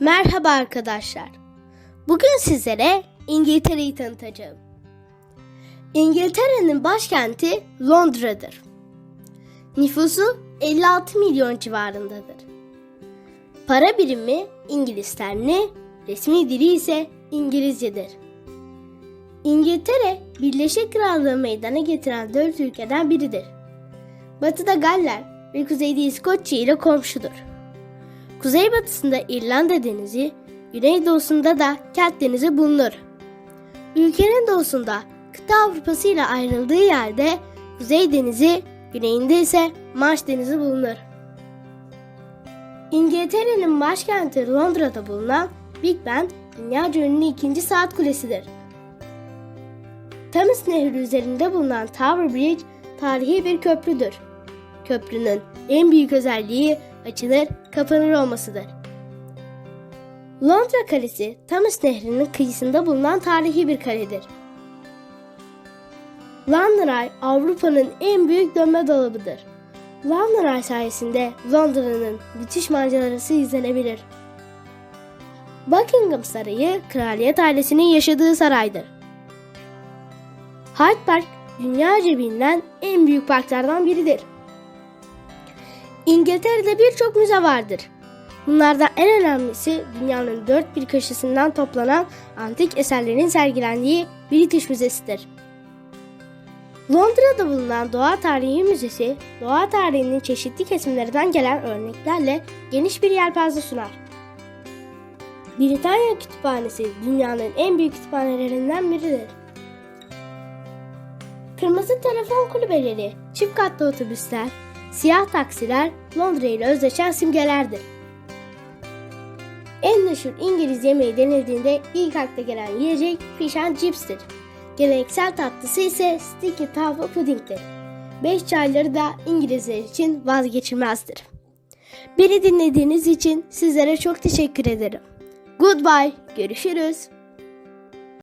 Merhaba arkadaşlar. Bugün sizlere İngiltere'yi tanıtacağım. İngiltere'nin başkenti Londra'dır. Nüfusu 56 milyon civarındadır. Para birimi İngiliz sterlini, resmi dili ise İngilizcedir. İngiltere, Birleşik Krallığı meydana getiren dört ülkeden biridir. Batıda Galler ve kuzeyde İskoçya ile komşudur. Kuzeybatısında İrlanda Denizi, güneydoğusunda da Kent Denizi bulunur. Ülkenin doğusunda kıta Avrupası ile ayrıldığı yerde Kuzey Denizi, güneyinde ise Manş Denizi bulunur. İngiltere'nin başkenti Londra'da bulunan Big Ben, dünyaca ünlü ikinci saat kulesidir. Thames Nehri üzerinde bulunan Tower Bridge tarihi bir köprüdür. Köprünün en büyük özelliği açılır, kapanır olmasıdır. Londra Kalesi, Thames Nehri'nin kıyısında bulunan tarihi bir kaledir. London Eye Avrupa'nın en büyük dönme dolabıdır. London Eye sayesinde Londra'nın müthiş manzarası izlenebilir. Buckingham Sarayı, kraliyet ailesinin yaşadığı saraydır. Hyde Park, dünyaca bilinen en büyük parklardan biridir. İngiltere'de birçok müze vardır. Bunlardan en önemlisi dünyanın dört bir köşesinden toplanan antik eserlerin sergilendiği British Müzesi'dir. Londra'da bulunan Doğa Tarihi Müzesi, doğa tarihinin çeşitli kesimlerinden gelen örneklerle geniş bir yelpaze sunar. Britanya Kütüphanesi dünyanın en büyük kütüphanelerinden biridir. Kırmızı telefon kulübeleri, çift katlı otobüsler, siyah taksiler Londra ile özdeşen simgelerdir. En meşhur İngiliz yemeği denildiğinde ilk akla gelen yiyecek fish and chips'tir. Geleneksel tatlısı ise sticky toffee pudding'tir. Beş çayları da İngilizler için vazgeçilmezdir. Beni dinlediğiniz için sizlere çok teşekkür ederim. Goodbye, görüşürüz.